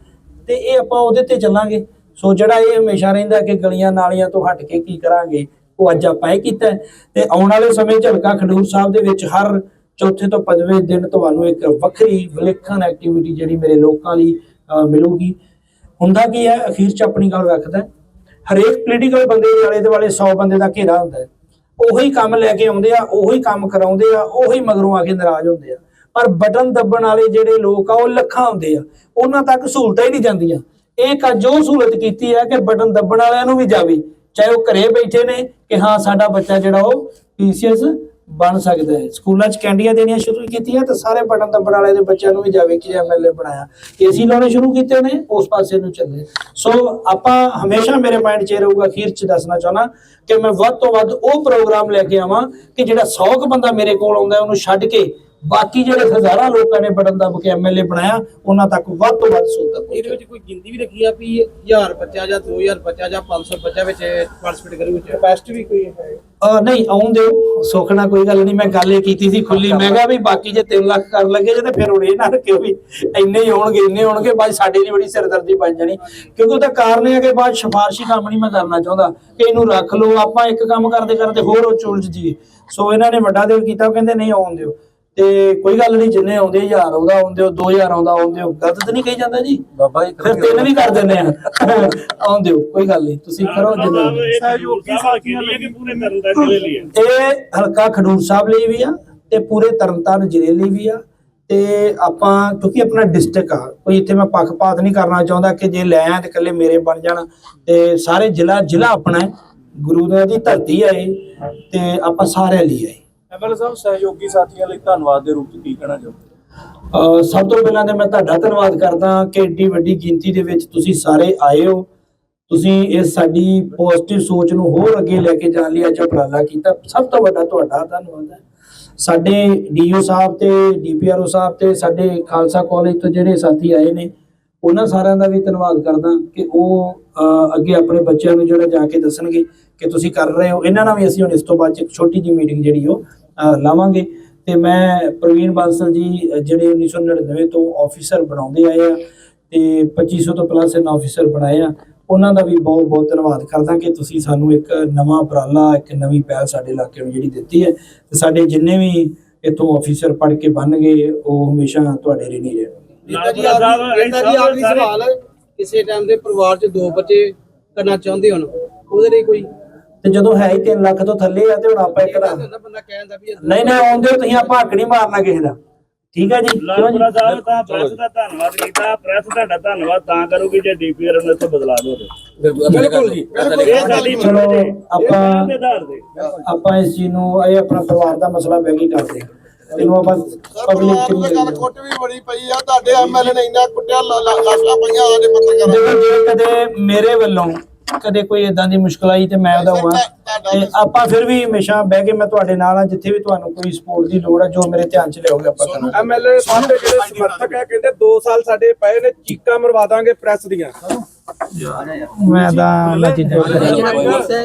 ਤੇ ਇਹ ਆਪਾਂ ਉਹਦੇ ਤੇ ਚੱਲਾਂਗੇ। ਸੋ ਜਿਹੜਾ ਇਹ ਹਮੇਸ਼ਾ ਰਹਿੰਦਾ ਕਿ ਗਲੀਆਂ ਨਾਲੀਆਂ ਤੋਂ ਹਟ ਕੇ ਕੀ ਕਰਾਂਗੇ ਉਹ ਅੱਜ ਆਪਾਂ ਇਹ ਕੀਤਾ। ਤੇ ਆਉਣ ਵਾਲੇ ਸਮੇਂ 'ਚ ਹਲਕਾ ਖਡੂਰ ਸਾਹਿਬ ਦੇ ਵਿੱਚ ਹਰ ਚੌਥੇ ਤੋਂ ਪੰਜਵੇਂ ਦਿਨ ਤੁਹਾਨੂੰ ਇੱਕ ਵੱਖਰੀ ਵਿਲੱਖਣ ਐਕਟੀਵਿਟੀ ਜਿਹੜੀ ਮੇਰੇ ਲੋਕਾਂ ਲਈ ਮਿਲੂਗੀ। ਹੁੰਦਾ ਕੀ ਹੈ, ਅਖੀਰ 'ਚ ਆਪਣੀ ਗੱਲ ਰੱਖਦਾ ਹਰੇਕ ਪੋਲੀਟੀਕਲ ਬੰਦੇ ਦੇ ਆਲੇ ਦੁਆਲੇ 100 ਬੰਦੇ ਦਾ ਘੇਰਾ ਹੁੰਦਾ ਉਹੀ ਕੰਮ ਲੈ ਕੇ ਆਉਂਦੇ ਆ, ਉਹੀ ਕੰਮ ਕਰਾਉਂਦੇ ਆ, ਉਹੀ ਮਗਰੋਂ ਆ ਕੇ ਨਾਰਾਜ਼ ਹੁੰਦੇ ਆ। ਪਰ ਬਟਨ ਦੱਬਣ ਵਾਲੇ ਜਿਹੜੇ ਲੋਕ ਆ, ਉਹ ਲੱਖਾਂ ਹੁੰਦੇ ਆ। ਉਹਨਾਂ ਤੱਕ ਸਹੂਲਤਾਂ ਹੀ ਨਹੀਂ ਜਾਂਦੀਆਂ। ਇਹ ਕਾ ਜੋ ਸਹੂਲਤ ਕੀਤੀ ਹੈ ਕਿ ਬਟਨ ਦੱਬਣ ਵਾਲਿਆਂ ਨੂੰ ਵੀ ਜਾਵੇ। ਚਾਹੇ ਉਹ ਘਰੇ ਬੈਠੇ ਨੇ ਕਿ ਹਾਂ, ਸਾਡਾ ਬੱਚਾ ਜਿਹੜਾ ਉਹ ਪੀਸੀਐਸ ਬਣ ਸਕਦਾ ਹੈ। ਸਕੂਲਾਂ 'ਚ ਕੈਂਡੀਆਂ ਦੇਣੀਆਂ ਸ਼ੁਰੂ ਕੀਤੀਆਂ ਤੇ ਸਾਰੇ ਬਟਨ ਦੱਬਣ ਵਾਲੇ ਦੇ ਬੱਚਿਆਂ ਨੂੰ ਵੀ ਜਾਵੇ ਕਿ ਐਮਐਲਏ ਬਣਾਇਆ। ਏਸੀ ਲਾਉਣੇ ਸ਼ੁਰੂ ਕੀਤੇ ਨੇ, ਉਸ ਪਾਸੇ ਨੂੰ ਚੱਲੇ। ਸੋ ਆਪਾਂ ਹਮੇਸ਼ਾ ਮੇਰੇ ਮਾਈਂਡ 'ਚ ਇਹ ਰਹੂਗਾ, ਅਖੀਰ 'ਚ ਦੱਸਣਾ ਚਾਹਣਾ ਕਿ ਮੈਂ ਵੱਧ ਤੋਂ ਵੱਧ ਉਹ ਪ੍ਰੋਗਰਾਮ ਲੈ ਕੇ ਆਵਾਂ ਕਿ ਜਿਹੜਾ 100 ਕੁ ਬੰਦਾ ਮੇਰੇ ਕੋਲ ਆਉਂਦਾ ਉਹਨੂੰ ਛੱਡ ਕੇ ਬਾਕੀ ਜਿਹੜੇ ਹਜ਼ਾਰਾਂ ਲੋਕਾਂ ਨੇ ਬਟਨ ਦੱਬ ਕੇ ਐਮਐਲਏ ਬਣਾਇਆ ਉਹਨਾਂ ਤੱਕ ਵੱਧ ਤੋਂ ਵੱਧ ਸਹੂਲਤ ਇਹਦੇ ਪਹੁੰਚੇ ਵਿੱਚ ਕੋਈ ਗਿਣਤੀ ਵੀ ਰੱਖੀ ਆ ਵੀ 1000 ਬੱਚਾ ਜਾਂ 2000 ਬੱਚਾ ਜਾਂ 500 ਬੱਚਾ ਵਿੱਚ ਪਾਰਟਿਸਿਪੇਟ ਕਰੂ ਵਿੱਚ? ਕੈਪੈਸਿਟੀ ਵੀ ਕੋਈ ਹੈ? ਨਹੀਂ ਆਉਣ ਦਿਓ। ਸੁਖਣਾ ਕੋਈ ਗੱਲ ਨਹੀਂ ਮੈਂ ਗੱਲ ਇਹ ਕੀਤੀ ਸੀ ਖੁੱਲੀ। ਮੈਂ ਕਿਹਾ ਵੀ ਬਾਕੀ ਜੇ 3 ਲੱਖ ਕਰ ਲੱਗੇ ਜੇ ਤੇ ਫਿਰ ਹੁਣ ਇਹ ਨਾ ਰੱਖਿਓ ਵੀ ਇੰਨੇ ਹੀ ਹੋਣਗੇ ਇੰਨੇ ਹੋਣਗੇ ਬਾਅਦ ਸਾਡੇ ਲਈ ਬੜੀ ਸਿਰਦਰਦੀ ਬਣ ਜਾਣੀ। ਕਿਉਂਕਿ ਉਹਦਾ ਕਾਰਨ ਇਹ ਹੈ ਕਿ ਬਾਅਦ ਸਿਫਾਰਸ਼ੀ ਕੰਮ ਨਹੀਂ ਮੈਂ ਕਰਨਾ ਚਾਹੁੰਦਾ। ਕਿ ਇਹਨੂੰ ਰੱਖ ਲਓ ਆਪਾਂ ਇੱਕ ਕੰਮ ਕਰਦੇ ਕਰਦੇ ਹੋਰ ਉਹ ਚੁਲਝ ਜੀਏ ਸੋ ਇਹਨਾਂ ਨੇ ਵੱਡਾ ਦਿਲ ਕੀਤਾ ਉਹ ਕਹਿੰਦੇ ਨਹੀਂ ਆਉਣ ਦਿਓ। ਤੇ ਕੋਈ ਗੱਲ ਨਹੀਂ ਜਿੰਨੇ ਆਉਂਦੇ 1000 ਆਉਂਦਾ ਆਉਂਦੇ 2000 ਆਉਂਦਾ ਆਉਂਦੇ ਗਲਤ ਤਾਂ ਨਹੀਂ ਕਹੀ ਜਾਂਦਾ ਜੀ? ਬਾਬਾ ਜੀ ਫਿਰ ਤਿੰਨ ਵੀ ਕਰ ਦਿੰਦੇ ਆ। ਆਉਂਦੇ ਕੋਈ ਗੱਲ ਨਹੀਂ ਤੁਸੀਂ ਕਰੋ ਜਿੰਨੇ ਸਹਿਯੋਗੀ ਸਾਥੀਆਂ ਲਈ ਕਿ ਪੂਰੇ ਤਰਨ ਤਾਰਨ ਜ਼ਿਲ੍ਹੇ ਲਈ ਹੈ। ਇਹ ਹਲਕਾ ਖਡੂਰ ਸਾਹਿਬ ਲਈ ਵੀ ਆ ਤੇ ਪੂਰੇ ਤਰਨਤਾਰਨ ਜ਼ਿਲ੍ਹੇ ਲਈ ਵੀ ਆ ਤੇ ਆਪਾਂ ਕਿਉਂਕਿ ਆਪਣਾ ਡਿਸਟ੍ਰਿਕਟ ਆ ਕੋਈ ਇੱਥੇ ਮੈਂ ਪੱਖਪਾਤ ਨਹੀਂ ਕਰਨਾ ਚਾਹੁੰਦਾ ਕਿ ਜੇ ਲੈ ਆ ਤੇ ਇਕੱਲੇ ਮੇਰੇ ਬਣ ਜਾਣ ਤੇ ਸਾਰੇ ਜ਼ਿਲ੍ਹਾ ਜ਼ਿਲ੍ਹਾ ਆਪਣਾ ਹੈ। ਗੁਰੂ ਦੀ ਦੀ ਧਰਤੀ ਹੈ ਇਹ ਤੇ ਆਪਾਂ ਸਾਰਿਆਂ ਲਈ ਹੈ ਐਮਐਲਏ ਸਾਹਿਬ, ਸਹਿਯੋਗੀ ਸਾਥੀਆਂ ਲਈ ਧੰਨਵਾਦ ਦੇ ਰੂਪ ਚ ਕੀ ਕਹਿਣਾ ਚਾਹੁੰਦੇ ਸਭ ਤੋਂ ਪਹਿਲਾਂ ਤੇ ਮੈਂ ਤੁਹਾਡਾ ਧੰਨਵਾਦ ਕਰਦਾ ਕਿ ਏਡੀ ਵੱਡੀ ਗਿਣਤੀ ਦੇ ਵਿੱਚ ਤੁਸੀਂ ਸਾਰੇ ਆਏ ਹੋ। ਤੁਸੀਂ ਇਸ ਸਾਡੀ ਪੋਜ਼ਿਟਿਵ ਸੋਚ ਨੂੰ ਹੋਰ ਅੱਗੇ ਲੈ ਕੇ ਜਾਣ ਲਈ ਅੱਜ ਉਪਰਾਲਾ ਕੀਤਾ। ਸਭ ਤੋਂ ਵੱਡਾ ਤੁਹਾਡਾ ਧੰਨਵਾਦ ਹੈ। ਸਾਡੇ ਡੀਓ ਸਾਹਿਬ ਤੇ ਡੀਪੀਆਰਓ ਸਾਹਿਬ ਤੇ ਸਾਡੇ ਖਾਲਸਾ ਕਾਲਜ ਤੋਂ ਜਿਹੜੇ ਸਾਥੀ ਆਏ ਨੇ, ਉਹਨਾਂ ਸਾਰਿਆਂ ਦਾ ਵੀ ਧੰਨਵਾਦ ਕਰਦਾ ਕਿ ਉਹ ਅੱਗੇ ਆਪਣੇ ਬੱਚਿਆਂ ਨੂੰ ਜਿਹੜਾ ਜਾ ਕੇ ਦੱਸਣਗੇ ਕਿ ਤੁਸੀਂ ਕਰ ਰਹੇ ਹੋ। ਇਹਨਾਂ ਨਾਲ ਵੀ ਅਸੀਂ ਹੁਣ ਇਸ ਤੋਂ ਬਾਅਦ ਇੱਕ ਛੋਟੀ ਜਿਹੀ ਮੀਟਿੰਗ ਜਿਹੜੀ ਉਹ ਲਾਵਾਂਗੇ। ਤੇ ਮੈਂ ਪ੍ਰਵੀਨ ਬਾਂਸਲ ਜੀ ਜਿਹੜੇ 1999 ਤੋਂ ਆਫੀਸਰ ਬਣਾਉਂਦੇ ਆਏ ਆ ਤੇ 2500 ਤੋਂ ਪਲੱਸ ਇਹਨਾਂ ਆਫੀਸਰ ਬਣਾਏ ਆ ਉਹਨਾਂ ਦਾ ਵੀ ਬਹੁਤ ਬਹੁਤ ਧੰਨਵਾਦ ਕਰਦਾ ਕਿ ਤੁਸੀਂ ਸਾਨੂੰ ਇੱਕ ਨਵਾਂ ਉਪਰਾਲਾ ਇੱਕ ਨਵੀਂ ਪਹਿਲ ਸਾਡੇ ਇਲਾਕੇ ਨੂੰ ਜਿਹੜੀ ਦਿੱਤੀ ਹੈ ਤੇ ਸਾਡੇ ਜਿੰਨੇ ਵੀ ਇੱਥੋਂ ਆਫੀਸਰ ਪੜ੍ਹ ਕੇ ਬਣਨਗੇ ਉਹ ਹਮੇਸ਼ਾ ਤੁਹਾਡੇ ਰਹੇ ਨਹੀਂ ਰਹਿਣਗੇ ਨੇਤਾ ਜੀ ਆਖਰੀ ਨੇਤਾ ਜੀ ਆਖਰੀ ਸਵਾਲ ਕਿਸੇ ਟਾਈਮ ਦੇ ਪਰਿਵਾਰ 'ਚ ਦੋ ਬੱਚੇ ਕਰਨਾ ਚਾਹੁੰਦੇ ਹੋਣ ਉਹਦੇ ਲਈ ਕੋਈ ਤੇ ਜਦੋਂ ਹੈ ਹੀ 3 ਲੱਖ ਤੋਂ ਥੱਲੇ ਆ ਤੇ ਹੁਣ ਆਪਾਂ ਇੱਕ ਦਾ ਹੁੰਦਾ ਬੰਦਾ ਕਹਿੰਦਾ ਵੀ ਇਹ ਦੋ ਨਹੀਂ ਨਹੀਂ ਆਉਂਦੇ ਤੁਸੀਂ ਆਪਾਂ ਹੱਕ ਨਹੀਂ ਮਾਰਨਾ ਕਿਸੇ ਦਾ। ਠੀਕ ਹੈ ਜੀ? ਕਿਉਂ ਜੀ? ਲਾਲਪੁਰਾ ਸਾਹਿਬ ਤਾਂ ਪ੍ਰੈਸ ਦਾ ਧੰਨਵਾਦ ਕੀਤਾ। ਪ੍ਰੈਸ ਤੁਹਾਡਾ ਧੰਨਵਾਦ ਤਾਂ ਕਰੂਗੀ ਜੇ ਡੀਪੀਆਰ ਨੂੰ ਇੱਥੇ ਬਦਲਾ ਦੋ ਬਿਲਕੁਲ ਜੀ। ਇਹ ਸਾਡੀ ਚਲੋ ਮੰਗ ਦੇ। ਆਪਾਂ ਦੇ। ਆਪਾਂ ਇਸ ਚੀਜ਼ ਨੂੰ ਇਹ ਆਪਣਾ ਪਰਿਵਾਰ ਦਾ ਮਸਲਾ ਕੇ ਕਰਦੇ ਇਹਨੂੰ ਆਪਾਂ ਪਬਲਿਕ ਚ ਨੂੰ ਨਹੀਂ ਗੱਲ। ਕੁੱਟ ਵੀ ਬੜੀ ਪਈ ਆ। ਤੁਹਾਡੇ ਐਮਐਲਏ ਨੇ ਇੰਨਾ ਕੁੱਟਿਆ ਲਾਸ਼ਾਂ ਪਈਆਂ ਸਾਡੇ ਪੱਤਰਕਾਰਾਂ ਜੇ ਕਦੇ ਮੇਰੇ ਵੱਲੋਂ ਕਦੇ ਕੋਈ ਇਦਾਂ ਦੀ ਮੁਸ਼ਕਲ ਆਈ ਤੇ ਮੈਂ ਉਹਦਾ ਹੋਵਾਂ ਤੇ ਆਪਾਂ ਫਿਰ ਵੀ ਹਮੇਸ਼ਾ ਬਹਿ ਕੇ ਮੈਂ ਤੁਹਾਡੇ ਨਾਲ ਆ ਜਿੱਥੇ ਵੀ ਤੁਹਾਨੂੰ ਕੋਈ ਸਪੋਰਟ ਦੀ ਲੋੜ ਹੈ ਜੋ ਮੇਰੇ ਧਿਆਨ 'ਚ ਲਿਆਓਗੇ ਆਪਾਂ ਕਰਾਂਗੇ ਐਮਐਲਏ ਸਾਹਿਬ ਦੇ ਜਿਹੜੇ ਸਮਰਥਕ ਹੈ ਕਹਿੰਦੇ 2 ਸਾਲ ਸਾਡੇ ਪਏ ਨੇ ਚੀਕਾਂ ਮਰਵਾ ਦਾਂਗੇ ਪ੍ਰੈਸ ਦੀਆਂ। ਮੈਂ ਤਾਂ ਮੈਂ ਚੀਜ਼ਾਂ